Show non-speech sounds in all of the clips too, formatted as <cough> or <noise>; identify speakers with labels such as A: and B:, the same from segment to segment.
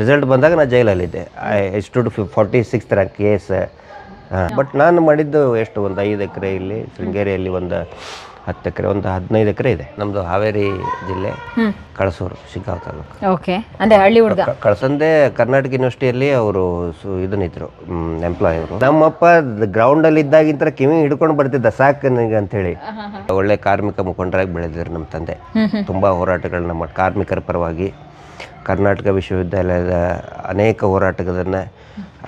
A: Result ಬಂದಾಗ ನಾನು ಜೈಲಲ್ಲಿದ್ದೆ. I stood forty six rank case but ನಾನು ಮಾಡಿದ್ದು ಎಷ್ಟು? ಒಂದು ಐದು ಎಕರೆ ಇಲ್ಲಿ ಶೃಂಗೇರಿಯಲ್ಲಿ ಒಂದು ಹತ್ತು ಎಕರೆ ಒಂದು ಹದಿನೈದು ಎಕರೆ ಇದೆ. ನಮ್ಮದು ಹಾವೇರಿ ಜಿಲ್ಲೆ ಕಳಸೂರು ಶಿಗ್ಗಾಂವ್ ತಾಲೂಕು.
B: ಓಕೆ. ಅಂದರೆ ಹಳ್ಳಿ ಹುಡುಗ?
A: ಕಳಸಂದೆ ಕರ್ನಾಟಕ ಯೂನಿವರ್ಸಿಟಿಯಲ್ಲಿ ಅವರು ಸು ಇದನ್ನಿದ್ರು ಎಂಪ್ಲಾಯ್ ಅವರು. ನಮ್ಮಪ್ಪ ಗ್ರೌಂಡಲ್ಲಿ ಇದ್ದಾಗಿಂತ ಕಿವಿ ಹಿಡ್ಕೊಂಡು ಬರ್ತಿದ್ದ ಸಾಕು ನನಗೆ ಅಂತೇಳಿ. ಒಳ್ಳೆ ಕಾರ್ಮಿಕ ಮುಖಂಡರಾಗಿ ಬೆಳೆದಿದ್ರು ನಮ್ಮ ತಂದೆ. ತುಂಬ ಹೋರಾಟಗಳನ್ನ ಮಾಡಿ ಕಾರ್ಮಿಕರ ಪರವಾಗಿ ಕರ್ನಾಟಕ ವಿಶ್ವವಿದ್ಯಾಲಯದ ಅನೇಕ ಹೋರಾಟಗಳನ್ನು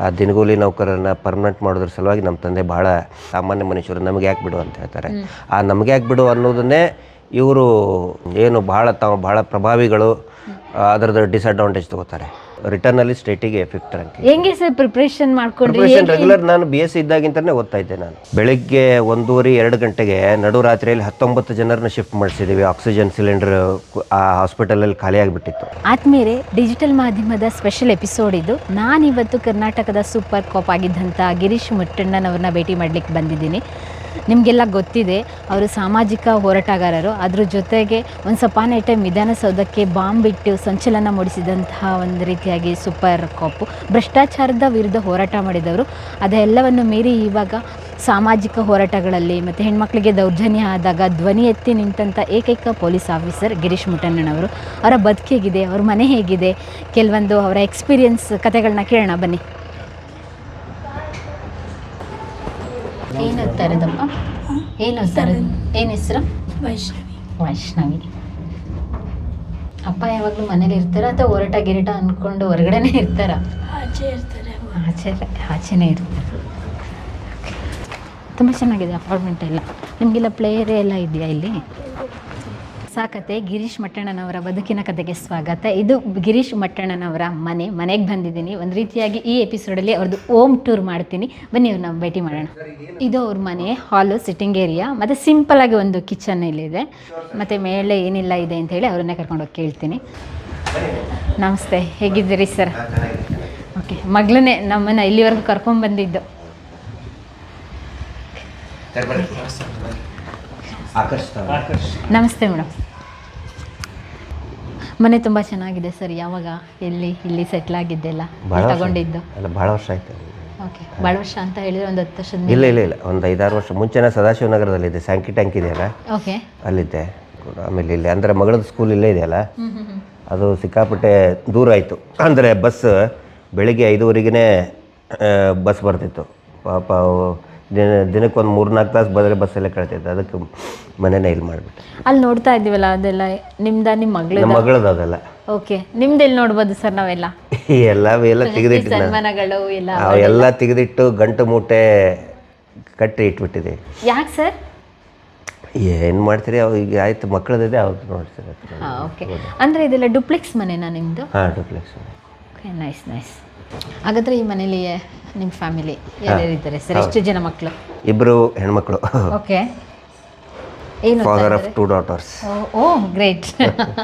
A: ಆ ದಿನಗೂಲಿ ನೌಕರರನ್ನ ಪರ್ಮನೆಂಟ್ ಮಾಡೋದ್ರ ಸಲುವಾಗಿ ನಮ್ಮ ತಂದೆ ಭಾಳ ಸಾಮಾನ್ಯ ಮನುಷ್ಯರು ನಮಗೆ ಯಾಕೆ ಬಿಡು ಅಂತ ಹೇಳ್ತಾರೆ. ಆ ನಮಗೆ ಯಾಕೆ ಬಿಡು ಅನ್ನೋದನ್ನೇ ಇವರು ಏನು ಭಾಳ ತಾವು ಭಾಳ ಪ್ರಭಾವಿಗಳು ಅದರದ ಅದರದ್ದು ಡಿಸಡ್ವಾಂಟೇಜ್ ತಗೋತಾರೆ. ರಿಟರ್ನಲ್ಲಿ ಸ್ಟೇಟಿಗೆ ಫಿಫ್ತ್ ರ್ಯಾಂಕ್
B: ಹೆಂಗೆ ಸರ್ ಪ್ರಿಪ್ರೇಷನ್ ಮಾಡ್ಕೊಂಡ್ರಿ?
A: ಪ್ರಿಪರೇಷನ್ ರೆಗ್ಯುಲರ್ ನಾನು ಬಿ ಎಸ್ ಇದ್ದಾಗಿಂತಾನೆ ಓದ್ತಾ ಇದ್ದೆ ನಾನು. ಬೆಳಿಗ್ಗೆ ಒಂದೂವರೆ ಎರಡು ಗಂಟೆಗೆ ನಡು ರಾತ್ರಿಯಲ್ಲಿ ಹತ್ತೊಂಬತ್ತು ಜನರನ್ನ ಶಿಫ್ಟ್ ಮಾಡಿಸಿದ್ದೀವಿ ಆಕ್ಸಿಜನ್ ಸಿಲಿಂಡರ್ ಆ ಹಾಸ್ಪಿಟಲಲ್ಲಿ ಖಾಲಿ ಆಗಿಬಿಟ್ಟಿತ್ತು.
B: ಆದ್ಮೇಲೆ ಡಿಜಿಟಲ್ ಮಾಧ್ಯಮದ ಸ್ಪೆಷಲ್ ಎಪಿಸೋಡ್ ಇದು. ನಾನಿವತ್ತು ಕರ್ನಾಟಕದ ಸೂಪರ್ ಕಾಪ್ ಆಗಿದ್ದಂಥ ಗಿರೀಶ್ ಮುಟ್ಟಣ್ಣನವ್ರನ್ನ ಭೇಟಿ ಮಾಡ್ಲಿಕ್ಕೆ ಬಂದಿದ್ದೀನಿ. ನಿಮಗೆಲ್ಲ ಗೊತ್ತಿದೆ, ಅವರು ಸಾಮಾಜಿಕ ಹೋರಾಟಗಾರರು. ಅದ್ರ ಜೊತೆಗೆ ಒಂದು ಸಪಾನ್ ಟೈಮ್ ವಿಧಾನಸೌಧಕ್ಕೆ ಬಾಂಬ್ ಇಟ್ಟು ಸಂಚಲನ ಮೂಡಿಸಿದಂತಹ ಒಂದು ರೀತಿಯಾಗಿ ಸೂಪರ್ ಕಾಪು. ಭ್ರಷ್ಟಾಚಾರದ ವಿರುದ್ಧ ಹೋರಾಟ ಮಾಡಿದವರು. ಅದೆಲ್ಲವನ್ನು ಮೀರಿ ಇವಾಗ ಸಾಮಾಜಿಕ ಹೋರಾಟಗಳಲ್ಲಿ ಮತ್ತು ಹೆಣ್ಮಕ್ಳಿಗೆ ದೌರ್ಜನ್ಯ ಆದಾಗ ಧ್ವನಿ ಎತ್ತಿ ನಿಂತಂಥ ಏಕೈಕ ಪೊಲೀಸ್ ಆಫೀಸರ್ ಗಿರೀಶ್ ಮುಟ್ಟಣ್ಣನವರು. ಅವರ ಬದುಕು ಹೇಗಿದೆ, ಅವ್ರ ಮನೆ ಹೇಗಿದೆ? ಕೆಲವೊಂದು ಅವರ ಎಕ್ಸ್ಪೀರಿಯನ್ಸ್ ಕತೆಗಳನ್ನ ಕೇಳೋಣ, ಬನ್ನಿ. ಏನು ಓದ್ತಾರದಪ್ಪ ಏನು ಓದ್ತಾರೆ ಏನು ಹೆಸರು?
C: ವೈಷ್ಣವಿ.
B: ವೈಷ್ಣವಿ. ಅಪ್ಪ ಯಾವಾಗಲೂ ಮನೇಲಿ ಇರ್ತಾರ ಅಥವಾ ಹೊರಟ ಗಿರಟ ಅಂದ್ಕೊಂಡು ಹೊರಗಡೆನೇ ಇರ್ತಾರ?
C: ಆಚೆ ಇರ್ತಾರೆ
B: ಆಚೆ ಆಚೆನೇ ಇರ್ತಾರೆ. ತುಂಬ ಚೆನ್ನಾಗಿದೆ ಅಪಾರ್ಟ್ಮೆಂಟ್ ಎಲ್ಲ. ನಿಮಗೆಲ್ಲ ಪ್ಲೇ ಏರಿಯಾ ಎಲ್ಲ ಇದೆಯಾ ಇಲ್ಲಿ? ಸಾಕತೆ ಗಿರೀಶ್ ಮಟ್ಟಣ್ಣನವರ ಬದುಕಿನ ಕತೆಗೆ ಸ್ವಾಗತ. ಇದು ಗಿರೀಶ್ ಮಟ್ಟಣ್ಣನವರ ಮನೆ, ಮನೆಗೆ ಬಂದಿದ್ದೀನಿ. ಒಂದು ರೀತಿಯಾಗಿ ಈ ಎಪಿಸೋಡಲ್ಲಿ ಅವ್ರದ್ದು ಓಮ್ ಟೂರ್ ಮಾಡ್ತೀನಿ. ಬನ್ನಿ ಅವ್ರನ್ನ ಭೇಟಿ ಮಾಡೋಣ. ಇದು ಅವ್ರ ಮನೆ ಹಾಲು ಸಿಟ್ಟಿಂಗ್ ಏರಿಯಾ ಮತ್ತು ಆಗಿ ಒಂದು ಕಿಚನ್ ಇಲ್ಲಿದೆ. ಮತ್ತು ಮೇಲೆ ಏನಿಲ್ಲ ಇದೆ ಅಂತ ಹೇಳಿ ಅವ್ರನ್ನೇ ಕರ್ಕೊಂಡೋಗಿ ಕೇಳ್ತೀನಿ. ನಮಸ್ತೆ, ಹೇಗಿದ್ದೀರಿ ಸರ್ ಓಕೆ ಮಗಳನ್ನೇ ನಮ್ಮನ್ನು ಇಲ್ಲಿವರೆಗೂ ಕರ್ಕೊಂಡ್ಬಂದಿದ್ದು ನಮಸ್ತೆ ಮೇಡಮ್. ಮನೆ ತುಂಬ ಚೆನ್ನಾಗಿದೆ ಸರ್ ಯಾವಾಗ ಎಲ್ಲಿ ಇಲ್ಲಿ ಸೆಟ್ಲ್ ಆಗಿದ್ದೆಲ್ಲ? ತಗೊಂಡಿದ್ದು?
A: ಅಲ್ಲ ಭಾಳ ವರ್ಷ ಆಯ್ತು.
B: ಓಕೆ ಭಾಳ ವರ್ಷ ಅಂತ ಹೇಳಿದ್ರೆ ಒಂದು ಹತ್ತು ವರ್ಷದ
A: ಇಲ್ಲ ಇಲ್ಲ ಇಲ್ಲ ಒಂದು ಐದಾರು ವರ್ಷ ಮುಂಚೆನೇ ಸದಾಶಿವನಗರದಲ್ಲಿದ್ದೆ ಸ್ಯಾಂಕಿ ಟ್ಯಾಂಕ್ ಇದೆಯಲ್ಲ
B: ಓಕೆ.
A: ಅಲ್ಲಿದ್ದೆ ಆಮೇಲೆ ಇಲ್ಲಿ ಅಂದರೆ ಮಗಳದ ಸ್ಕೂಲ್ ಇಲ್ಲೇ ಇದೆಯಲ್ಲ ಅದು ಸಿಕ್ಕಾಪಟ್ಟೆ ದೂರ ಆಯಿತು. ಅಂದರೆ ಬಸ್ ಬೆಳಿಗ್ಗೆ ಐದುವರೆಗೆ ಬಸ್ ಬರ್ತಿತ್ತು. ಪಾಪ ದಿನ ದಿನಕ್ಕೆ ಒಂದು ಮೂರು ನಾಲ್ಕು ತಾಸು ಬಂದರೆ ಬಸ್ಸಲ್ಲೇ ಕಳಿತೈತೆ ಅದಕ್ಕೆ ಮನೆನೇ ಇಲ್ಲಿ ಮಾಡಿಬಿಟ್ಟೆ.
B: ಅಲ್ಲಿ ನೋಡ್ತಾ ಇದ್ದೀವಲ್ಲ ಅದೆಲ್ಲ? ನಿಮ್ದ ನಿಮ್ಮ ಮಗಳ
A: ನಮ್ಮ ಅದೆಲ್ಲ.
B: ಓಕೆ ನಿಮ್ದು ಇಲ್ಲಿ ನೋಡ್ಬೋದು ಸರ್ ನಾವೆಲ್ಲ?
A: ಎಲ್ಲ ಎಲ್ಲ ತೆಗೆದಿಟ್ಟು
B: ಸನ್ಮಾನಗಳು ಎಲ್ಲ
A: ಅವೆಲ್ಲ? ತೆಗೆದಿಟ್ಟು ಗಂಟು ಮೂಟೆ ಕಟ್ಟಿ ಇಟ್ಬಿಟ್ಟಿದೆ.
B: ಯಾಕೆ ಸರ್
A: ಏನು ಮಾಡ್ತೀರಿ? ಅವ್ರಿಗೆ ಈಗ ಆಯ್ತು ಮಕ್ಕಳದಿದೆ ಅವ್ರು ನೋಡ್ತೀರಿ.
B: ಓಕೆ ಅಂದರೆ ಇದೆಲ್ಲ ಡುಪ್ಲೆಕ್ಸ್ ಮನೆನಾ ನಿಮ್ಮದು
A: ಹಾಂ ಡುಪ್ಲೆಕ್ಸ್
B: ಓಕೆ ನೈಸ್ ನೈಸ್ ಹಾಗಾದ್ರೆ ಈ ಮನೇಲಿ ನಿಮ್ಮ ಫ್ಯಾಮಿಲಿ ಯಾರ್ಯಾರಿದ್ದಾರೆ ಸರ್ ಎಷ್ಟು ಜನ ಮಕ್ಕಳು
A: ಇಬ್ಬರು ಹೆಣ್ಮಕ್ಳು.
B: ಓಕೆ. ಏನು
A: father of two daughters
B: oh great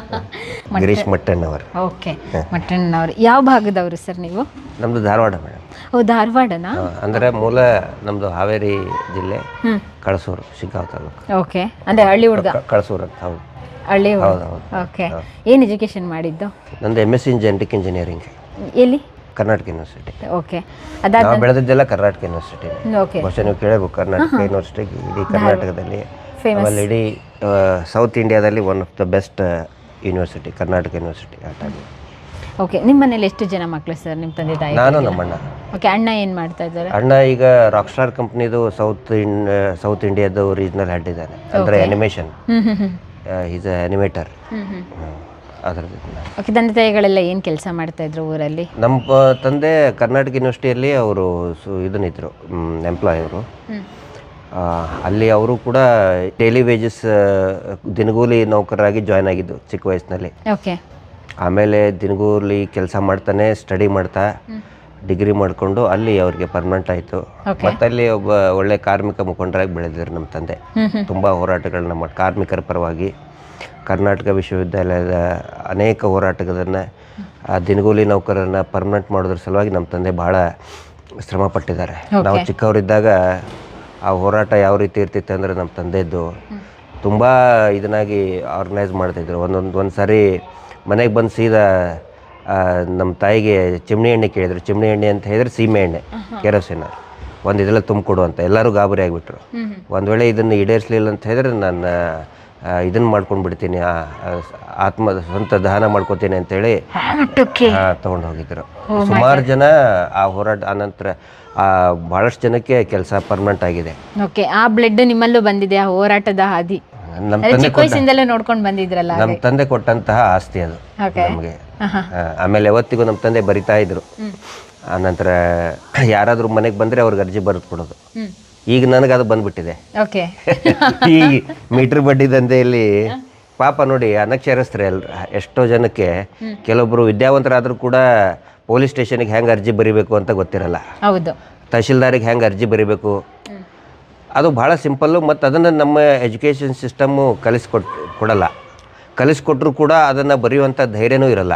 B: <laughs>
A: Girish Mattannavar.
B: Okay. Mattannavar. ಯಾವ ಭಾಗದವರು ಸರ್ ನೀವು?
A: ನಮ್ದು ಧಾರವಾಡ ಮೇಡಮ್.
B: ಓ ಧಾರವಾಡನಾ?
A: ಅಂದರೆ ಮೂಲ ನಮ್ದು ಹಾವೇರಿ ಜಿಲ್ಲೆ ಕಳಸೂರು ಶಿಗ್ಗಾಂವ್ ತಾಲೂಕು.
B: ಓಕೆ. ಅಂದ್ರೆ ಹಳ್ಳಿ ಹುಡುಗ?
A: ಕಳಸೂರು ಅಂತ ಹೌದು.
B: ಹಳ್ಳಿ
A: ಹೌದು
B: ಓಕೆ. ಏನು ಎಜುಕೇಷನ್ ಮಾಡಿದ್ದು?
A: ನಂದು M S in genetic engineering
B: ಎಲ್ಲಿ?
A: ಕರ್ನಾಟಕ ಯೂನಿವರ್ಸಿಟಿ
B: ಓಕೆ ಅದಾದ
A: ನಾವು ಬೆಳೆದಿದ್ದೆಲ್ಲ ಕರ್ನಾಟಕ ಯೂನಿವರ್ಸಿಟಿ
B: ಓಕೆ
A: ಬಹುಶಃ ನೀವು ಕೇಳಬೇಕು ಕರ್ನಾಟಕ ಯೂನಿವರ್ಸಿಟಿ ಇಡೀ ಕರ್ನಾಟಕದಲ್ಲಿ. ಆಮೇಲೆ ಇಡೀ ಸೌತ್ ಇಂಡಿಯಾದಲ್ಲಿ one of the best university Karnataka university ಆ ಟೈಮ್
B: ಓಕೆ ನಿಮ್ಮ ಮನೇಲಿ ಎಷ್ಟು ಜನ ಮಕ್ಕಳು ಸರ್ ನಿಮ್ಮ ತಂದೆ ತಾಯಿ
A: ನಾನು ನಮ್ಮಣ್ಣ.
B: ಓಕೆ ಅಣ್ಣ ಏನು ಮಾಡ್ತಾ ಇದ್ದಾರೆ?
A: ಅಣ್ಣ ಈಗ ರಾಕ್ ಸ್ಟಾರ್ ಕಂಪ್ನಿದು ಸೌತ್ ಇನ್ ಸೌತ್ ಇಂಡಿಯಾದು ರೀಜನಲ್ ಹೆಡ್ ಇದ್ದಾನೆ. ಅಂದರೆ ಅನಿಮೇಷನ್ ಈಸ್ ಅನಿಮೇಟರ್
B: ಹ್ಞೂ ಓಕೆ ತಂದೆ ತಾಯಿಗಳೆಲ್ಲ ಏನು ಕೆಲಸ ಮಾಡ್ತಾ ಇದ್ರು ಊರಲ್ಲಿ?
A: ನಮ್ಮ ಪ- ತಂದೆ ಕರ್ನಾಟಕ ಯೂನಿವರ್ಸಿಟಿಯಲ್ಲಿ ಅವರು ಸು ಇದನ್ನಿದ್ರು ಎಂಪ್ಲಾಯ್ ಅವರು. ಅಲ್ಲಿ ಅವರು ಕೂಡ ಡೈಲಿ ವೇಜಸ್ ದಿನಗೂಲಿ ನೌಕರರಾಗಿ ಜಾಯ್ನ್ ಆಗಿದ್ದು ಚಿಕ್ಕ ವಯಸ್ಸಿನಲ್ಲಿ.
B: ಓಕೆ
A: ಆಮೇಲೆ ದಿನಗೂಲಿ ಕೆಲಸ ಮಾಡ್ತಾನೆ ಸ್ಟಡಿ ಮಾಡ್ತಾ ಡಿಗ್ರಿ ಮಾಡಿಕೊಂಡು ಅಲ್ಲಿ ಅವ್ರಿಗೆ ಪರ್ಮನೆಂಟ್ ಆಯಿತು. ಮತ್ತೆ ಅಲ್ಲಿ ಒಬ್ಬ ಒಳ್ಳೆ ಕಾರ್ಮಿಕ ಮುಖಂಡರಾಗಿ ಬೆಳೆದಿದ್ರು ನಮ್ಮ ತಂದೆ.
B: ಹ್ಮ್ ಹ್ಮ್.
A: ತುಂಬ ಹೋರಾಟಗಳನ್ನ ಮಾಡಿ ಕಾರ್ಮಿಕರ ಪರವಾಗಿ. ಕರ್ನಾಟಕ ವಿಶ್ವವಿದ್ಯಾಲಯದ ಅನೇಕ ಹೋರಾಟಗಳನ್ನು ಆ ದಿನಗೂಲಿ ನೌಕರರನ್ನ ಪರ್ಮನೆಂಟ್ ಮಾಡೋದ್ರ ಸಲುವಾಗಿ ನಮ್ಮ ತಂದೆ ಬಹಳ ಶ್ರಮ ಪಟ್ಟಿದ್ದಾರೆ. ನಾವು ಚಿಕ್ಕವರಿದ್ದಾಗ ಆ ಹೋರಾಟ ಯಾವ ರೀತಿ ಇರ್ತಿತ್ತು ಅಂದರೆ ನಮ್ಮ ತಂದೆದ್ದು ತುಂಬ ಇದನ್ನಾಗಿ ಆರ್ಗನೈಸ್ ಮಾಡ್ತಿದ್ರು. ಒಂದೊಂದು ಒಂದು ಸಾರಿ ಮನೆಗೆ ಬಂದು ಸೀದಾ ನಮ್ಮ ತಾಯಿಗೆ ಚಿಮಣಿ ಎಣ್ಣೆ ಕೇಳಿದ್ರು. ಚಿಮಣಿ ಎಣ್ಣೆ ಅಂತ ಹೇಳಿದ್ರೆ ಸೀಮೆ ಎಣ್ಣೆ ಕೆರೋಸಿನ. ಒಂದು ಇದೆಲ್ಲ ತುಂಬಿಕೊಡು ಅಂತ. ಎಲ್ಲರೂ ಗಾಬರಿ ಆಗಿಬಿಟ್ರು. ಒಂದು ವೇಳೆ ಇದನ್ನು ಈಡೇರಿಸಲಿಲ್ಲ ಅಂತ ಹೇಳಿದ್ರೆ ನಾನು ಇದನ್ನು ಮಾಡ್ಕೊಂಡು ಬಿಡ್ತೀನಿ ಆತ್ಮ ಸ್ವಂತ ದಹನ ಮಾಡ್ಕೋತೀನಿ ಅಂತೇಳಿ ತಗೊಂಡು ಹೋಗಿದ್ರು. ಸುಮಾರು ಜನ ಆ ಹೋರಾಟ ಆನಂತರ ಆ ಬಹಳಷ್ಟು ಜನಕ್ಕೆ ಕೆಲಸ ಪರ್ಮನೆಂಟ್ ಆಗಿದೆ.
B: ಓಕೆ ಆ ಬ್ಲಡ್ ನಿಮ್ಮಲ್ಲೂ ಬಂದಿದೆ ಆ ಹೋರಾಟದ ಹಾದಿ?
A: ನಮ್ಮ ತಂದೆ
B: ವಯಸ್ಸಿಂದಲೇ ನೋಡ್ಕೊಂಡು ಬಂದಿದ್ರಲ್ಲ
A: ನಮ್ಮ ತಂದೆ ಕೊಟ್ಟಂತಹ ಆಸ್ತಿ ಅದು ನಮಗೆ. ಆಮೇಲೆ ಯಾವತ್ತಿಗೂ ನಮ್ಮ ತಂದೆ ಬರಿತಾ ಇದ್ರು. ಆನಂತರ ಯಾರಾದರೂ ಮನೆಗೆ ಬಂದರೆ ಅವ್ರಿಗೆ ಅರ್ಜಿ ಬರೆದು ಕೊಡೋದು ಈಗ ನನಗೆ ಅದು ಬಂದ್ಬಿಟ್ಟಿದೆ.
B: ಓಕೆ <laughs>
A: ಈ ಮೀಟರ್ ಬಡ್ಡಿ ದಂಧೆಯಲ್ಲಿ ಪಾಪ ನೋಡಿ ಅನಕ್ಷರಸ್ಥರೇ ಎಲ್ ಎಷ್ಟೋ ಜನಕ್ಕೆ ಕೆಲವೊಬ್ಬರು ವಿದ್ಯಾವಂತರಾದರೂ ಕೂಡ ಪೊಲೀಸ್ ಸ್ಟೇಷನ್ಗೆ ಹೆಂಗೆ ಅರ್ಜಿ ಬರಿಬೇಕು ಅಂತ ಗೊತ್ತಿರಲ್ಲ.
B: ಹೌದು.
A: ತಹಶೀಲ್ದಾರಿಗೆ ಹೆಂಗೆ ಅರ್ಜಿ ಬರಿಬೇಕು. ಅದು ಭಾಳ ಸಿಂಪಲ್ಲು ಮತ್ತು ಅದನ್ನು ನಮ್ಮ ಎಜುಕೇಷನ್ ಸಿಸ್ಟಮ್ಮು ಕಲಿಸ್ಕೊಟ್ ಕೊಡಲ್ಲ. ಕಲಿಸ್ಕೊಟ್ರು ಕೂಡ ಅದನ್ನು ಬರೆಯುವಂಥ ಧೈರ್ಯನೂ ಇರಲ್ಲ.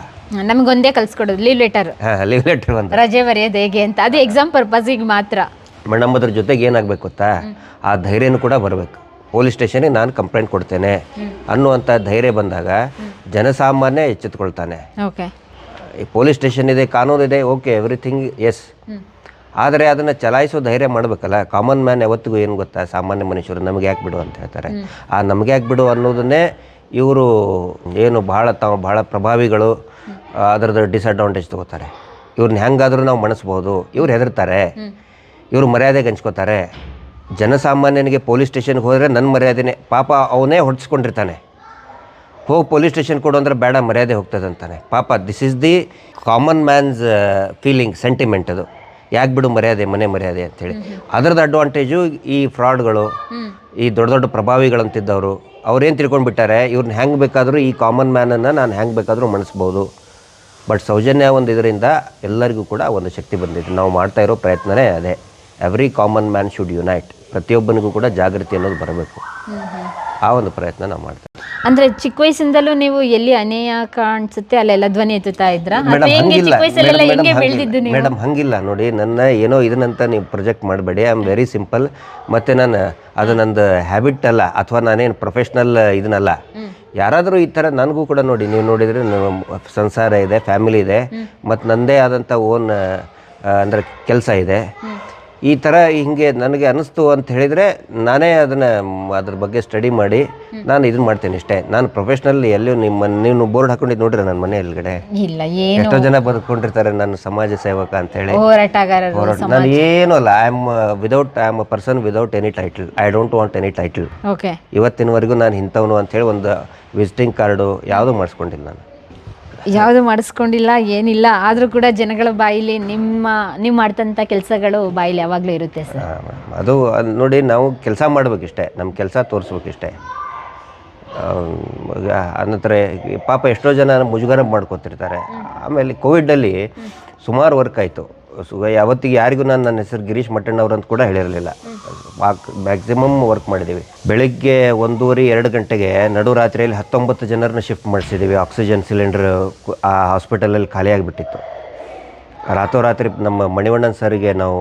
B: ನಮಗೊಂದೇ ಕಲ್ಸ್ಕೊಡೋದು. ಲೀವ್ ಲೆಟರ್
A: ಹಾಂ ಲೀವ್ ಲೆಟರ್ ಅಂತ
B: ರಜೆ ಬರೆಯೋದು ಹೇಗೆ ಅಂತ. ಅದು ಎಕ್ಸಾಮ್ ಪರ್ಪಸಿಗೆ ಮಾತ್ರ.
A: ನಮ್ಮದ್ರ ಜೊತೆಗೆ ಏನಾಗಬೇಕು ಗೊತ್ತಾ? ಆ ಧೈರ್ಯನೂ ಕೂಡ ಬರಬೇಕು. ಪೊಲೀಸ್ ಸ್ಟೇಷನಿಗೆ ನಾನು ಕಂಪ್ಲೇಂಟ್ ಕೊಡ್ತೇನೆ ಅನ್ನುವಂಥ ಧೈರ್ಯ ಬಂದಾಗ ಜನಸಾಮಾನ್ಯ ಎಚ್ಚೆತ್ಕೊಳ್ತಾನೆ.
B: ಓಕೆ.
A: ಈ ಪೊಲೀಸ್ ಸ್ಟೇಷನ್ ಇದೆ ಕಾನೂನು ಇದೆ ಓಕೆ ಎವ್ರಿಥಿಂಗ್ ಎಸ್. ಆದರೆ ಅದನ್ನು ಚಲಾಯಿಸೋ ಧೈರ್ಯ ಮಾಡಬೇಕಲ್ಲ? ಕಾಮನ್ ಮ್ಯಾನ್ ಯಾವತ್ತಿಗೂ ಏನು ಗೊತ್ತಾ? ಸಾಮಾನ್ಯ ಮನುಷ್ಯರು ನಮಗೆ ಯಾಕೆ ಬಿಡು ಅಂತ ಹೇಳ್ತಾರೆ. ಆ ನಮಗೆ ಯಾಕೆ ಬಿಡು ಅನ್ನೋದನ್ನೇ ಇವರು ಏನು ಭಾಳ ತಾವು ಭಾಳ ಪ್ರಭಾವಿಗಳು ಅದರದ್ದು ಡಿಸಡ್ವಾಂಟೇಜ್ ತಗೋತಾರೆ. ಇವ್ರನ್ನ ಹೆಂಗಾದರೂ ನಾವು ಮಣಿಸ್ಬೋದು. ಇವ್ರು ಹೆದರ್ತಾರೆ. ಇವರು ಮರ್ಯಾದೆಗೆ ಹಂಚ್ಕೋತಾರೆ ಜನಸಾಮಾನ್ಯನಿಗೆ ಪೊಲೀಸ್ ಸ್ಟೇಷನ್ಗೆ ಹೋದರೆ ನನ್ನ ಮರ್ಯಾದೆನೇ. ಪಾಪ ಅವನೇ ಹೊಡೆಸ್ಕೊಂಡಿರ್ತಾನೆ. ಹೋಗಿ ಪೊಲೀಸ್ ಸ್ಟೇಷನ್ ಕೊಡು ಅಂದ್ರೆ ಬೇಡ ಮರ್ಯಾದೆ ಹೋಗ್ತದೆ ಅಂತಾನೆ. ಪಾಪ this is the common man's feeling sentiment ಅದು. ಯಾಕೆ ಬಿಡು ಮರ್ಯಾದೆ ಮನೆ ಮರ್ಯಾದೆ ಅಂತೇಳಿ ಅದರದ್ದು ಅಡ್ವಾಂಟೇಜು ಈ ಫ್ರಾಡ್ಗಳು ಈ ದೊಡ್ಡ ದೊಡ್ಡ ಪ್ರಭಾವಿಗಳಂತಿದ್ದವರು ಅವ್ರೇನು ತಿಳ್ಕೊಂಡ್ಬಿಟ್ಟಾರೆ ಇವ್ರನ್ನ ಹೆಂಗೆ ಬೇಕಾದರೂ ಈ ಕಾಮನ್ ಮ್ಯಾನನ್ನು ನಾನು ಹೆಂಗೆ ಬೇಕಾದರೂ ಮಣಿಸ್ಬೋದು. ಬಟ್ ಸೌಜನ್ಯ ಒಂದು ಇದರಿಂದ ಎಲ್ಲರಿಗೂ ಕೂಡ ಒಂದು ಶಕ್ತಿ ಬಂದಿದೆ. ನಾವು ಮಾಡ್ತಾ ಇರೋ ಪ್ರಯತ್ನನೇ ಅದೇ. Every common man should unite ಪ್ರತಿಯೊಬ್ಬನಿಗೂ ಕೂಡ ಜಾಗೃತಿ ಅನ್ನೋದು ಬರಬೇಕು. ಆ ಒಂದು ಪ್ರಯತ್ನ ನಾವು ಮಾಡ್ತೇವೆ.
B: ಅಂದ್ರೆ ಚಿಕ್ಕ ವಯಸ್ಸಿಂದಲೂ ನೀವು ಎಲ್ಲಿ ಅನೇಯ ಕಾಣಿಸುತ್ತೆ ಅಲ್ಲೆಲ್ಲ ಧ್ವನಿ ಎತ್ತುತ್ತಾ ಇದ್ರ?
A: ಮೇಡಮ್ ಹಂಗಿಲ್ಲ. ನೋಡಿ ನನ್ನ ಏನೋ ಇದನ್ನಂತ ನೀವು ಪ್ರೊಜೆಕ್ಟ್ ಮಾಡಬೇಡಿ. ಐ ಆಮ್ ವೆರಿ ಸಿಂಪಲ್ ಮತ್ತೆ ನಾನು ಅದು ನಂದು ಹ್ಯಾಬಿಟ್ ಅಲ್ಲ ಅಥವಾ ನಾನೇನು ಪ್ರೊಫೆಷ್ನಲ್ ಇದನ್ನಲ್ಲ. ಯಾರಾದರೂ ಈ ಥರ ನನಗೂ ಕೂಡ ನೋಡಿ ನೀವು ನೋಡಿದರೆ ಸಂಸಾರ ಇದೆ ಫ್ಯಾಮಿಲಿ ಇದೆ. ಮತ್ತು ನನ್ನದೇ ಆದಂಥ ಓನ್ ಅಂದರೆ ಕೆಲಸ ಇದೆ. ಈ ಥರ ಹಿಂಗೆ ನನಗೆ ಅನಿಸ್ತು ಅಂತ ಹೇಳಿದರೆ ನಾನೇ ಅದನ್ನು ಅದ್ರ ಬಗ್ಗೆ ಸ್ಟಡಿ ಮಾಡಿ ನಾನು ಇದನ್ನ ಮಾಡ್ತೇನೆ ಇಷ್ಟೇ. ನಾನು ಪ್ರೊಫೆಷ್ನಲ್ ಎಲ್ಲೂ ನಿಮ್ಮ ನೀವು ಬೋರ್ಡ್ ಹಾಕೊಂಡಿದ್ದು ನೋಡ್ರಿ ನನ್ನ ಮನೆ ಎಲ್ಗಡೆ.
B: ಇಲ್ಲ ಏನು?
A: ಎಷ್ಟೋ ಜನ ಬದುಕೊಂಡಿರ್ತಾರೆ ನಾನು ಸಮಾಜ ಸೇವಕ ಅಂತ ಹೇಳಿ.
B: ಹೋರಾಟಗಾರರು
A: ಹೋರಾಟ ನಾನು ಏನೂ ಅಲ್ಲ I am without I am a person without any title I don't want any title
B: okay
A: ಇವತ್ತಿನವರೆಗೂ ನಾನು ಇಂಥವನು ಅಂತ ಹೇಳಿ ಒಂದು ವಿಸಿಟಿಂಗ್ ಕಾರ್ಡು ಯಾವುದೂ ಮಾಡಿಸ್ಕೊಂಡಿಲ್ಲ ನಾನು.
B: ಯಾವುದು ಮಾಡಿಸ್ಕೊಂಡಿಲ್ಲ ಏನಿಲ್ಲ. ಆದರೂ ಕೂಡ ಜನಗಳ ಬಾಯಿಲಿ ನಿಮ್ಮ ನೀವು ಮಾಡ್ತಂಥ ಕೆಲಸಗಳು ಬಾಯಿಲಿ ಯಾವಾಗಲೂ ಇರುತ್ತೆ ಸರ್
A: ಅದು ಅದ್ ನೋಡಿ ನಾವು ಕೆಲಸ ಮಾಡ್ಬೇಕಿಷ್ಟೇ. ನಮ್ಮ ಕೆಲಸ ತೋರಿಸ್ಬೇಕಿಷ್ಟೇ. ಅನಂತರ ಪಾಪ ಎಷ್ಟೋ ಜನ ಮುಜುಗರ ಮಾಡ್ಕೊತಿರ್ತಾರೆ. ಆಮೇಲೆ ಕೋವಿಡಲ್ಲಿ ಸುಮಾರು ವರ್ಕ್ ಆಯಿತು. ಯಾವತ್ತಿಗೆ ಯಾರಿಗೂ ನಾನು ನನ್ನ ಹೆಸರು ಗಿರೀಶ್ ಮಟ್ಟಣ್ಣವ್ರು ಅಂತ ಕೂಡ ಹೇಳಿರಲಿಲ್ಲ. ಮ್ಯಾಕ್ಸಿಮಮ್ ವರ್ಕ್ ಮಾಡಿದ್ದೀವಿ ಬೆಳಿಗ್ಗೆ ಒಂದೂವರೆ, ಎರಡು ಗಂಟೆಗೆ ನಡು ರಾತ್ರಿಯಲ್ಲಿ ಹತ್ತೊಂಬತ್ತು ಜನರನ್ನ ಶಿಫ್ಟ್ ಮಾಡಿಸಿದ್ದೀವಿ ಆಕ್ಸಿಜನ್ ಸಿಲಿಂಡರ್ ಆ ಹಾಸ್ಪಿಟಲಲ್ಲಿ ಖಾಲಿಯಾಗಿಬಿಟ್ಟಿತ್ತು ರಾತ್ರೋರಾತ್ರಿ ನಮ್ಮ ಮಣಿವಣ್ಣನ್ ಸರ್ಗೆ ನಾವು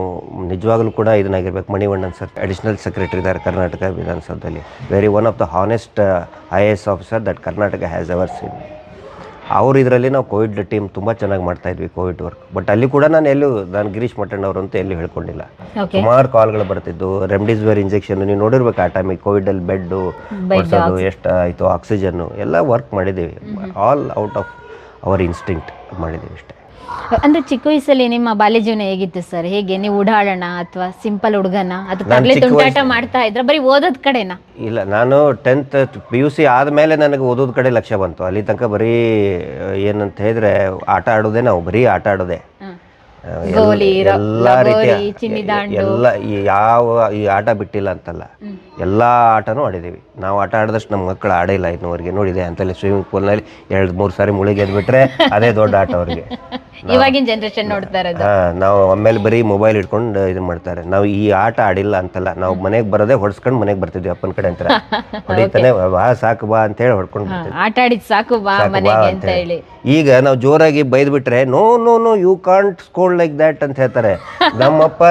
A: ನಿಜವಾಗ್ಲೂ ಕೂಡ ಇದನ್ನಾಗಿರ್ಬೇಕು. ಮಣಿವಣ್ಣನ್ ಸರ್ ಅಡಿಷನಲ್ ಸೆಕ್ರೆಟರಿ ಇದ್ದಾರೆ ಕರ್ನಾಟಕ ವಿಧಾನಸೌಧದಲ್ಲಿ. Very one of the honest I A S officer that Karnataka has ever seen ಅವ್ರ ಇದರಲ್ಲಿ ನಾವು ಕೋವಿಡ್ ಟೀಮ್ ತುಂಬ ಚೆನ್ನಾಗಿ ಮಾಡ್ತಾ ಇದ್ವಿ ಕೋವಿಡ್ ವರ್ಕ್ ಬಟ್ ಅಲ್ಲಿ ಕೂಡ ನಾನು ಎಲ್ಲೂ ನಾನು ಗಿರೀಶ್ ಮಟ್ಟಣ್ಣವ್ರು ಅಂತ ಎಲ್ಲೂ ಹೇಳ್ಕೊಂಡಿಲ್ಲ. ಸುಮಾರು ಕಾಲ್ಗಳು ಬರ್ತಿದ್ದು ರೆಮ್ಡಿಸಿವಿರ್ ಇಂಜೆಕ್ಷನ್ ನೀವು ನೋಡಿರ್ಬೇಕು ಆ ಟೈಮಿಗೆ ಕೋವಿಡಲ್ಲಿ ಬೆಡ್ಡು ಕೊಡ್ಸೋದು ಎಷ್ಟು ಆಯಿತು ಆಕ್ಸಿಜನ್ನು ಎಲ್ಲ ವರ್ಕ್ ಮಾಡಿದ್ದೀವಿ all out of our instinct ಮಾಡಿದ್ದೀವಿ ಅಷ್ಟೇ.
B: ಅಂದ್ರೆ ಚಿಕ್ಕ ವಯಸ್ಸಲ್ಲಿ ನಿಮ್ಮ ಬಾಲ್ಯ ಜೀವನ ಹೇಗಿತ್ತು ಸರ್? ಹೇಗೆ? ನೀವು ಉಡಾಡೋಣ ಅಥವಾ ಸಿಂಪಲ್ ಹುಡುಗನ? ಅಥವಾ ತಗ್ಲೆ
A: ಚಿಕ್ಕ
B: ತುಂಟಾಟ ಮಾಡ್ತಾ ಇದ್ರ ಬರೀ ಓದೋದ್ ಕಡೆನಾ?
A: ಇಲ್ಲ ನಾನು ಟೆಂತ್ ಪಿ ಯು ಸಿ ಆದಮೇಲೆ ನನಗೆ ಓದೋದ್ ಕಡೆ ಲಕ್ಷ್ಯ ಬಂತು. ಅಲ್ಲಿ ತನಕ ಬರೀ ಏನಂತ ಹೇಳಿದ್ರೆ ಆಟ ಆಡೋದೇ ನಾವು ಬರೀ ಆಟ ಆಡೋದೇ.
B: ಗೋಲಿ, ರ-
A: ಎಲ್ಲ ರೀತಿಯ
B: ಲಗೋರಿ, ಚಿನ್ನಿದಾಂಡು.
A: ಎಲ್ಲ ಈ ಯಾವ ಈ ಆಟ ಬಿಟ್ಟಿಲ್ಲ ಅಂತಲ್ಲ. ಎಲ್ಲ ಆಟನೂ ಆಡಿದೀವಿ. ನಾವು ಆಟ ಆಡಿದಷ್ಟು ನಮ್ಮ ಮಕ್ಕಳು ಆಡಿಲ್ಲ ಇನ್ನುವರೆಗೆ. ನೋಡಿದೆ ಅಂತಲ್ಲಿ ಸ್ವಿಮ್ಮಿಂಗ್ ಪೂಲ್ನಲ್ಲಿ ಎರಡು ಮೂರು ಸಾರಿ ಮುಳುಗಿ ಎದ್ಬಿಟ್ರೆ ಅದೇ ದೊಡ್ಡ ಆಟ ಅವ್ರಿಗೆ. <laughs>
B: ಇವಾಗಿನ ಜನರೇಷನ್ ನೋಡ್ತಾ ಇರೋದು.
A: ಹಾ ನಾವು ಆಮೇಲೆ ಬರೀ ಮೊಬೈಲ್ ಇಟ್ಕೊಂಡು ಇದು ಮಾಡ್ತಾರೆ. ನಾವು ಈ ಆಟ ಆಡಿಲ್ಲ ಅಂತಲ್ಲ ನಾವು ಮನೆಗೆ ಬರೋದೇ ಹೊಡ್ಸ್ಕೊಂಡು ಮನೆಗೆ ಬರ್ತಿದ್ವಿ ಅಪ್ಪನ ಕಡೆ ಅಂತ <laughs> ಹೊಡಿತಾನೆ ಬಾ ಸಾಕು ಬಾ ಅಂತ ಹೇಳಿ ಹೊಡ್ಕೊಂಡು ಬರ್ತಿದ್ವಿ
B: ಆಟ ಆಡಿದ್ ಸಾಕು ಬಾ
A: ಸಾಕು ಬಾ
B: ಮನೆಗೆ
A: ಅಂತ
B: ಅಂತ ಹೇಳಿ.
A: ಈಗ ನಾವು ಜೋರಾಗಿ ಬೈದ್ ಬಿಟ್ರೆ no no no you can't scold like that ಅಂತ ಹೇಳ್ತಾರೆ. <laughs> ನಮ್ಮಪ್ಪ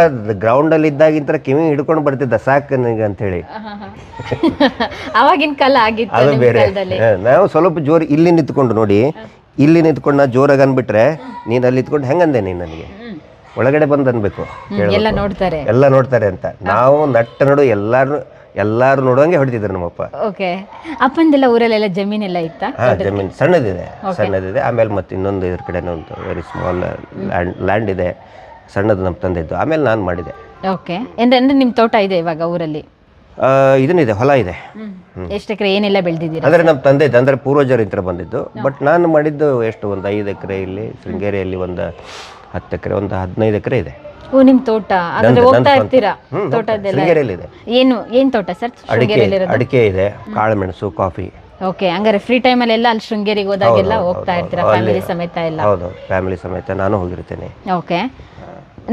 A: ಗ್ರೌಂಡ್ ಅಲ್ಲಿ ಇದ್ದಾಗಿಂತ ಕಿವಿ ಹಿಡ್ಕೊಂಡು ಬರ್ತಿದ್ದ ಸಾಕು ನನಗೆ ಅಂತ ಹೇಳಿ. <laughs>
B: ಅವಾಗಿನ ಕಾಲ ಆಗಿತ್ತು
A: ಅದು
B: ನಿಮ್
A: ಬೇರೆ.
B: ಕಾಲದಲ್ಲಿ.
A: ಹಾ, ನಾವು ಸ್ವಲ್ಪ ಜೋರು ಇಲ್ಲಿ ನಿಂತ್ಕೊಂಡು ನೋಡಿ ಇಲ್ಲಿ ನಿಂತ್ಕೊಂಡು ನಾ ಜೋರಾಗಿ ಅಂದ್ಬಿಟ್ರೆ ನೀನು ಅಲ್ಲಿ ನಿಂತ್ಕೊಂಡು ಹೆಂಗಂದೆ ನೀನು ನನಗೆ? ಒಳಗಡೆ ಬಂದು ಅನ್ಬೇಕು
B: ಎಲ್ಲ ನೋಡ್ತಾರೆ.
A: ಎಲ್ಲ ನೋಡ್ತಾರೆ ಅಂತ. ನಾವು ನಟ್ಟ ನಡು ಎಲ್ಲಾರು ಎಲ್ಲಾರು ನೋಡುವಂಗೆ ಹೊಡಿತಿದ್ರು ನಮ್ಮಪ್ಪ.
B: ಓಕೆ. ಅಪ್ಪಂದೆಲ್ಲ ಊರಲ್ಲೆಲ್ಲ ಜಮೀನೆಲ್ಲ ಇತ್ತಾ?
A: ಹಾ ಜಮೀನು ಸಣ್ಣದಿದೆ ಸಣ್ಣದಿದೆ. ಆಮೇಲೆ ಮತ್ತೆ ಇನ್ನೊಂದು ಇದ್ರ ಕಡೆನೂ ಒಂದು ವೆರಿ ಸ್ಮಾಲ್ ಲ್ಯಾಂಡ್ ಲ್ಯಾಂಡ್ ಇದೆ. ಸಣ್ಣದು ನಮ್ಮ ತಂದೆದ್ದು. ಆಮೇಲೆ ನಾನು ಮಾಡಿದೆ.
B: ಓಕೆ. ಅಂದ್ರೆ ಅಂದ್ರೆ ನಿಮ್ಮ ತೋಟ ಇದೆ ಇವಾಗ ಊರಲ್ಲಿ?
A: ಇದನ್ನಿದೆ ಹೊಲ ಇದೆ.
B: ಎಷ್ಟು ಎಕರೆ ಏನೆಲ್ಲ ಬೆಳೆದಿದ್ದೀರಾ
A: ಅಂದರೆ ನಮ್ಮ ತಂದೆ ಅಂದರೆ ಇಂತ್ರ ಬಂದಿದ್ದು. ಬಟ್ ನಾನು ಮಾಡಿದ್ದು ಎಷ್ಟು ಒಂದು ಐದು ಎಕರೆ ಇಲ್ಲಿ ಶೃಂಗೇರಿಯಲ್ಲಿ ಒಂದು ಹತ್ತು ಎಕರೆ ಒಂದು ಹದಿನೈದು ಎಕರೆ ಇದೆ.
B: ಓ ನಿಮ್ಮ ತೋಟ? ಅಂದ್ರೆ ಹೋಗ್ತಾ ಇರ್ತೀರಾ? ತೋಟದೆಲ್ಲ
A: ಶೃಂಗೇರಿಯಲ್ಲಿ ಇದೆ.
B: ಏನು ಏನು ತೋಟ ಸರ್?
A: ಅಡಿಕೆ ಅಡಿಕೆ ಇದೆ ಕಾಳುಮೆಣಸು ಕಾಫಿ.
B: ಓಕೆ ಹಂಗಾರೆ ಫ್ರೀ ಟೈಮ್ ಅಲ್ಲಿ ಶೃಂಗೇರಿಗೆ ಹೋದಾಗೆಲ್ಲ
A: ಹೌದು,
B: ಹೋಗ್ತಾ ಇರ್ತೀರಾ ಫ್ಯಾಮಿಲಿ ಸಮೇತ ಎಲ್ಲ?
A: ಹೌದು ಫ್ಯಾಮಿಲಿ ಸಮೇತ ನಾನು ಹೋಗಿರ್ತೇನೆ.
B: ಓಕೆ.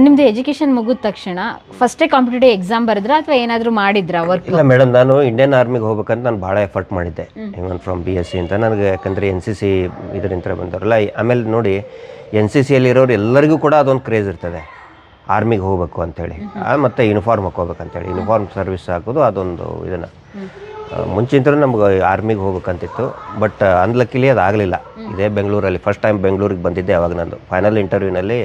B: ನಿಮ್ದು ಎಜುಕೇಶನ್ ಮುಗಿದ ತಕ್ಷಣ ಫಸ್ಟೇ ಕಾಂಪಿಟೇಟಿವ್ ಎಕ್ಸಾಮ್ ಬರೆದ್ರ ಅಥವಾ ಏನಾದರೂ ಮಾಡಿದ್ರ ವರ್ಕ್
A: ಇಲ್ಲ ಮೇಡಮ್ ನಾನು ಇಂಡಿಯನ್ ಆರ್ಮಿಗೆ ಹೋಗ್ಬೇಕಂತ ನಾನು ಭಾಳ ಎಫರ್ಟ್ ಮಾಡಿದ್ದೆ. Even from B S C ಅಂತ. ನನಗೆ ಯಾಕಂದರೆ ಎನ್ ಸಿ ಸಿ ಇದರಿಂದ ಬಂದವರಲ್ಲ ಆಮೇಲೆ ನೋಡಿ ಎನ್ ಸಿ ಸಿಯಲ್ಲಿ ಇರೋರು ಎಲ್ಲರಿಗೂ ಕೂಡ ಅದೊಂದು ಕ್ರೇಜ್ ಇರ್ತದೆ. ಆರ್ಮಿಗೆ ಹೋಗ್ಬೇಕು ಅಂತೇಳಿ. ಮತ್ತು ಮತ್ತೆ ಯೂನಿಫಾರ್ಮ್ ಹಾಕೋಬೇಕಂತೇಳಿ ಯೂನಿಫಾರ್ಮ್ ಸರ್ವಿಸ್ ಹಾಕೋದು ಅದೊಂದು ಇದನ್ನು. ಮುಂಚಿಂತಲೂ ನಮ್ಗೆ ಆರ್ಮಿಗೆ ಹೋಗ್ಬೇಕಂತಿತ್ತು ಬಟ್ ಅನ್ಲಕ್ಕಿಲಿ ಅದು ಆಗಲಿಲ್ಲ. ಇದೇ ಬೆಂಗಳೂರಲ್ಲಿ ಫಸ್ಟ್ ಟೈಮ್ ಬೆಂಗಳೂರಿಗೆ ಬಂದಿದ್ದೆ ಅವಾಗ ನಂದು. ಫೈನಲ್ ಇಂಟರ್ವ್ಯೂನಲ್ಲಿ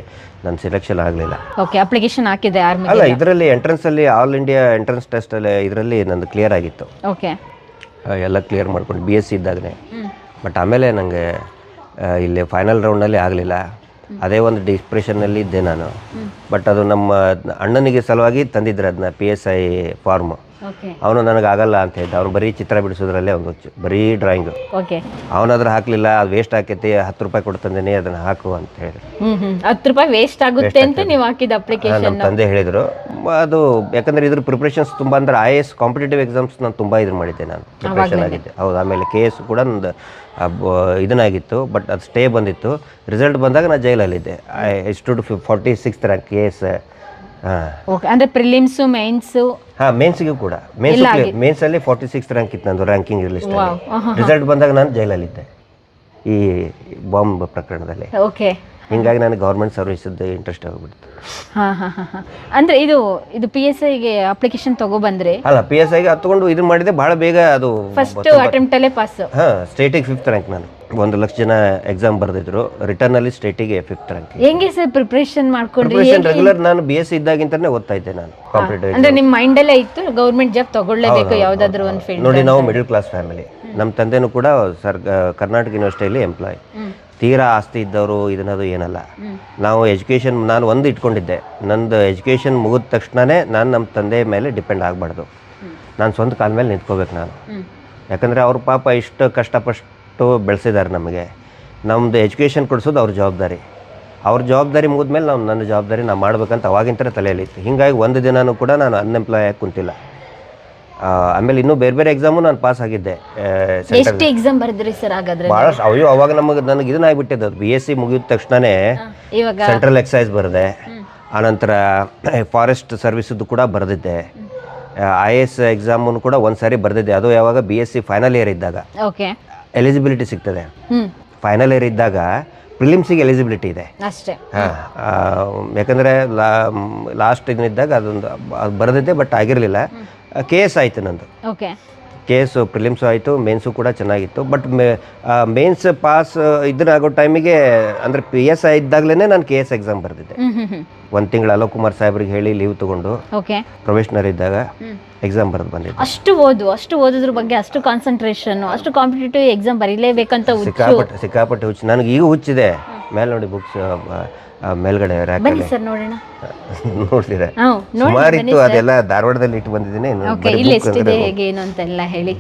A: ನನ್ನ ಸೆಲೆಕ್ಷನ್ ಆಗಲಿಲ್ಲ.
B: ಓಕೆ ಅಪ್ಲಿಕೇಶನ್ ಹಾಕಿದೆ ಆರ್ಮಿ
A: ಅಲ್ಲ ಇದರಲ್ಲಿ ಎಂಟ್ರೆನ್ಸಲ್ಲಿ ಆಲ್ ಇಂಡಿಯಾ ಎಂಟ್ರೆನ್ಸ್ ಟೆಸ್ಟಲ್ಲಿ ಇದರಲ್ಲಿ ನಂದು ಕ್ಲಿಯರ್ ಆಗಿತ್ತು.
B: ಓಕೆ
A: ಎಲ್ಲ ಕ್ಲಿಯರ್ ಮಾಡ್ಕೊಂಡು ಬಿ ಎಸ್ ಸಿ ಇದ್ದಾಗಲೇ. ಬಟ್ ಆಮೇಲೆ ನನಗೆ ಇಲ್ಲಿ ಫೈನಲ್ ರೌಂಡಲ್ಲಿ ಆಗಲಿಲ್ಲ. ಅದೇ ಒಂದು ಡಿಪ್ರೆಷನ್ನಲ್ಲಿ ಇದ್ದೆ ನಾನು. ಬಟ್ ಅದು ನಮ್ಮ ಅಣ್ಣನಿಗೆ ಸಲುವಾಗಿ ತಂದಿದ್ರು ಅದನ್ನ ಪಿ ಎಸ್ ಐ ಫಾರ್ಮ್ ಅವನು ನನಗೆ ಆಗಲ್ಲ ಅಂತ ಹೇಳಿದ್ದ ಅವ್ರು ಬರೀ ಚಿತ್ರ ಬಿಡಿಸೋದ್ರಲ್ಲೇ ಒಂದು ಹುಚ್ಚು ಬರೀ ಡ್ರಾಯಿಂಗು ಅವನಾದ್ರೂ ಹಾಕ್ಲಿಲ್ಲ ಅದು ವೇಸ್ಟ್ ಆಕೈತಿ ಹತ್ತು ರೂಪಾಯಿ ಕೊಡ್ತಂದೇನೆ ಅದನ್ನ ಹಾಕು ಅಂತ
B: ಹ್ಮ್ ಹತ್ತು ರೂಪಾಯಿ ವೇಸ್ಟ್ ಆಗುತ್ತೆ ಅಂತ ನೀವು ಹಾಕಿದ ಅಪ್ಲಿಕೇಶನ್
A: ನಮ್ಮ ತಂದೆ ಹೇಳಿದರು. ಅದು ಯಾಕಂದ್ರೆ ಇದ್ರ ಪ್ರಿಪ್ರೇಷನ್ಸ್ ತುಂಬ ಅಂದ್ರೆ ಐ ಎಸ್ ಕಾಂಪಿಟೇಟಿವ್ ಎಕ್ಸಾಮ್ಸ್ ನಾನು ತುಂಬ ಇದನ್ನ ಮಾಡಿದ್ದೆ ನಾನು. ಪ್ರಿಪ್ರೇಷನ್ ಆಗಿದ್ದೆ. ಹೌದು ಆಮೇಲೆ ಕೆ ಎಸ್ ಕೂಡ ನಂದು ಇದನ್ನಾಗಿತ್ತು ಬಟ್ ಅದು ಸ್ಟೇ ಬಂದಿತ್ತು. ರಿಸಲ್ಟ್ ಬಂದಾಗ ನಾನು ಜೈಲಲ್ಲಿದ್ದೆ. I stood forty six rank case S
B: okay ಅಂದರೆ ಪ್ರಿಲಿಮ್ಸು ಮೇನ್ಸು
A: ಹಾಂ ಮೇನ್ಸ್ಗೂ ಕೂಡ. ಮೇನ್ಸ್ ಮೇನ್ಸಲ್ಲಿ ಫಾರ್ಟಿ ಸಿಕ್ಸ್ ರ್ಯಾಂಕ್ ಇತ್ತು ನಂದು ರ್ಯಾಂಕಿಂಗ್ ಲಿಸ್ಟ್ ರಿಸಲ್ಟ್ ಬಂದಾಗ ನಾನು ಜೈಲಲ್ಲಿದ್ದೆ. ಈ ಬಾಂಬ್ ಪ್ರಕರಣದಲ್ಲಿ.
B: ಓಕೆ
A: ಹಿಂಗಾಗಿ ನನಗೆ ಗೌರ್ಮೆಂಟ್ ಸರ್ವಿಸದ್ದು ಇಂಟ್ರೆಸ್ಟ್ ಆಗಿಬಿಡ್ತು.
B: ಹಾ ಹಾ ಹಾ ಹಾ. ಅಂದ್ರೆ ಇದು ಇದು ಪಿ ಎಸ್ ಐಗೆ ಅಪ್ಲಿಕೇಶನ್ ತಗೊಬಂದ್ರೆ
A: ಅಲ್ಲ ಪಿ ಎಸ್ ಐಗೆ ಹತ್ಕೊಂಡು ಇದು ಮಾಡಿದೆ ಬಹಳ ಬೇಗ ಅದು
B: ಫಸ್ಟ್ ಅಟೆಂಪ್ಟ್ ಅಲ್ಲೇ ಪಾಸ್
A: ಹಾಂ ಸ್ಟೇಟಿಗೆ ಫಿಫ್ತ್ ರ್ಯಾಂಕ್ ನಾನು. ಒಂದು ಲಕ್ಷ ಜನ ಎಕ್ಸಾಮ್ ಬರೆದಿದ್ರು ರಿಟರ್ನಲ್ಲಿ ಸ್ಟೇಟಿಗೆ ಫಿಫ್ತ್ ರ್ಯಾಂಕ್
B: ಹೆಂಗೆ ಸರ್ ಪ್ರಿಪ್ರೇಷನ್ ಮಾಡ್ಕೊಂಡ್ರಿ?
A: ಪ್ರಿಪರೇಷನ್ ರೆಗ್ಯುಲರ್ ನಾನು ಬಿ ಎಸ್ ಸಿ ಇದ್ದಾಗಿಂತಾನೆ ಓದ್ತಾ ಇದ್ದೆ ನಾನು ಕಾಂಪಿಟೇಟಿವ್
B: ಅಂದ್ರೆ ನಿಮ್ ಮೈಂಡಲ್ಲೇ ಇತ್ತು ಗೌರ್ಮೆಂಟ್ ಜಾಬ್ ತಗೊಳ್ಳೇಬೇಕು ಯಾವ್ದಾದ್ರು ಒಂದು ಫೀಲ್ಡ್
A: ನೋಡಿ ನಾವು ಮಿಡಲ್ ಕ್ಲಾಸ್ ಫ್ಯಾಮಿಲಿ ನಮ್ಮ ತಂದೆನೂ ಕೂಡ ಸರ್ ಕರ್ನಾಟಕ ಯೂನಿವರ್ಸಿಟಿಯಲ್ಲಿ ಎಂಪ್ಲಾಯ್ ತೀರಾ ಆಸ್ತಿ ಇದ್ದವರು ಇದನ್ನದು ಏನಲ್ಲ. ನಾವು ಎಜುಕೇಷನ್ ನಾನು ಒಂದು ಇಟ್ಕೊಂಡಿದ್ದೆ. ನಂದು ಎಜುಕೇಷನ್ ಮುಗಿದ ತಕ್ಷಣವೇ ನಾನು ನಮ್ಮ ತಂದೆ ಮೇಲೆ ಡಿಪೆಂಡ್ ಆಗಬಾರ್ದು. ನಾನು ಸ್ವಂತ ಕಾಲ ಮೇಲೆ ನಿಂತ್ಕೋಬೇಕು ನಾನು. ಯಾಕಂದರೆ ಅವ್ರ ಪಾಪ ಇಷ್ಟು ಕಷ್ಟಪಟ್ಟು ಬೆಳೆಸಿದ್ದಾರೆ ನಮಗೆ. ನಮ್ಮದು ಎಜುಕೇಷನ್ ಕೊಡಿಸೋದು ಅವ್ರ ಜವಾಬ್ದಾರಿ. ಅವ್ರ ಜವಾಬ್ದಾರಿ ಮುಗಿದ್ಮೇಲೆ ನಾವು ನನ್ನ ಜವಾಬ್ದಾರಿ ನಾವು ಮಾಡ್ಬೇಕಂತ ಅವಾಗಿಂತರ ತಲೆಯಲ್ಲಿತ್ತು ಹೀಗಾಗಿ ಒಂದು ದಿನಾನೂ ಕೂಡ ನಾನು ಅನ್ಎಂಪ್ಲಾಯ್ ಆಗಿ ಕುಂತಿಲ್ಲ. ಆಮೇಲೆ ಇನ್ನೂ ಬೇರೆ ಬೇರೆ ಎಕ್ಸಾಮು ನಾನು ಪಾಸ್ ಆಗಿದ್ದೆ
B: ಎಷ್ಟು ಎಕ್ಸಾಮ್ ಬರೆದ್ರಿ ಸರ್ ಹಾಗಾದ್ರೆ?
A: ಭಾಳಷ್ಟು ಅಯ್ಯೋ ಅವಾಗ ನಮಗೆ ನನಗೆ ಇದನ್ನ ಆಗಿಬಿಟ್ಟಿದ್ದು ಬಿ ಎಸ್ ಸಿ ಮುಗಿದ ತಕ್ಷಣನೇ
B: ಇವಾಗ
A: ಸೆಂಟ್ರಲ್ ಎಕ್ಸೈಸ್ ಬರೆದೆ. ಆನಂತರ <coughs> ಫಾರೆಸ್ಟ್ ಸರ್ವಿಸದ್ದು ಕೂಡ ಬರೆದಿದ್ದೆ. ಐ ಎ ಎಸ್ ಎಕ್ಸಾಮನ್ನು ಕೂಡ ಒಂದು ಸಾರಿ ಬರೆದಿದ್ದೆ. ಅದು ಯಾವಾಗ B S C final year ಇದ್ದಾಗ.
B: ಓಕೆ
A: ಎಲಿಜಿಬಿಲಿಟಿ ಸಿಗ್ತದೆ. ಫೈನಲ್ ಇಯರ್ ಇದ್ದಾಗ ಪ್ರಿಲಿಮ್ಸಿಗೆ ಎಲಿಜಿಬಿಲಿಟಿ ಇದೆ.
B: ಅಷ್ಟೇ.
A: ಹಾಂ ಯಾಕಂದರೆ ಲಾಸ್ಟ್ ಇದನ್ನಿದ್ದಾಗ ಅದೊಂದು ಅದು ಬರೆದಿದ್ದೆ ಬಟ್ ಆಗಿರಲಿಲ್ಲ. ಕೆ ಎಸ್ ಆಯಿತು ನಂದು.
B: ಓಕೆ.
A: ಕೆ ಎಸ್ ಪ್ರಿಲಿಮ್ಸು ಆಯಿತು ಮೇನ್ಸು ಕೂಡ ಚೆನ್ನಾಗಿತ್ತು. ಬಟ್ ಮೇನ್ಸ್ ಪಾಸ್ ಇದನ್ನಾಗೋ ಟೈಮಿಗೆ ಅಂದರೆ ಪಿ ಎಸ್ ಐ ಇದ್ದಾಗಲೇ ನಾನು ಕೆ ಎಸ್ ಎಕ್ಸಾಮ್ ಬರೆದಿದ್ದೆ. ಒಂದು ತಿಂಗಳು ಅಲೋಕ್ ಕುಮಾರ್ ಸಾಹೇಬ್ರಿಗೆ ಹೇಳಿ ಲೀವ್ ತಗೊಂಡು
B: ಓಕೆ.
A: ಪ್ರೊಫೆಷ್ನರ್ ಇದ್ದಾಗ ಎಕ್ಸಾಮ್ ಬರೆದು ಬಂದಿದ್ದೆ.
B: ಅಷ್ಟು ಓದು ಅಷ್ಟು ಓದೋದ್ರ ಬಗ್ಗೆ ಅಷ್ಟು ಕಾನ್ಸಂಟ್ರೇಷನ್ ಅಷ್ಟು ಕಾಂಪಿಟೇಟಿವ್ ಎಕ್ಸಾಮ್ ಬರೀಲೇಬೇಕಂತ
A: ಸಿಕ್ಕಾಪಟ್ಟೆ ಸಿಕ್ಕಾಪಟ್ಟೆ ಹುಚ್ಚು. ನನಗೆ ಈಗ ಹುಚ್ಚಿದೆ ಮೇಲೆ ನೋಡಿ ಬುಕ್ಸ್ ಮೇಲ್ಗಡೆ <laughs>
B: ಬನ್ನಿ ಸರ್ ನೋಡೋಣ.
A: ನೋಡ್ತೀರಾ?
B: ನೋಡಿ
A: ಅದೆಲ್ಲ ಧಾರವಾಡದಲ್ಲಿ ಇಟ್ಟು ಬಂದಿದ್ದೀನಿ.
B: ಹೇಗೆ ಏನು ಅಂತೆಲ್ಲ ಹೇಳಿ.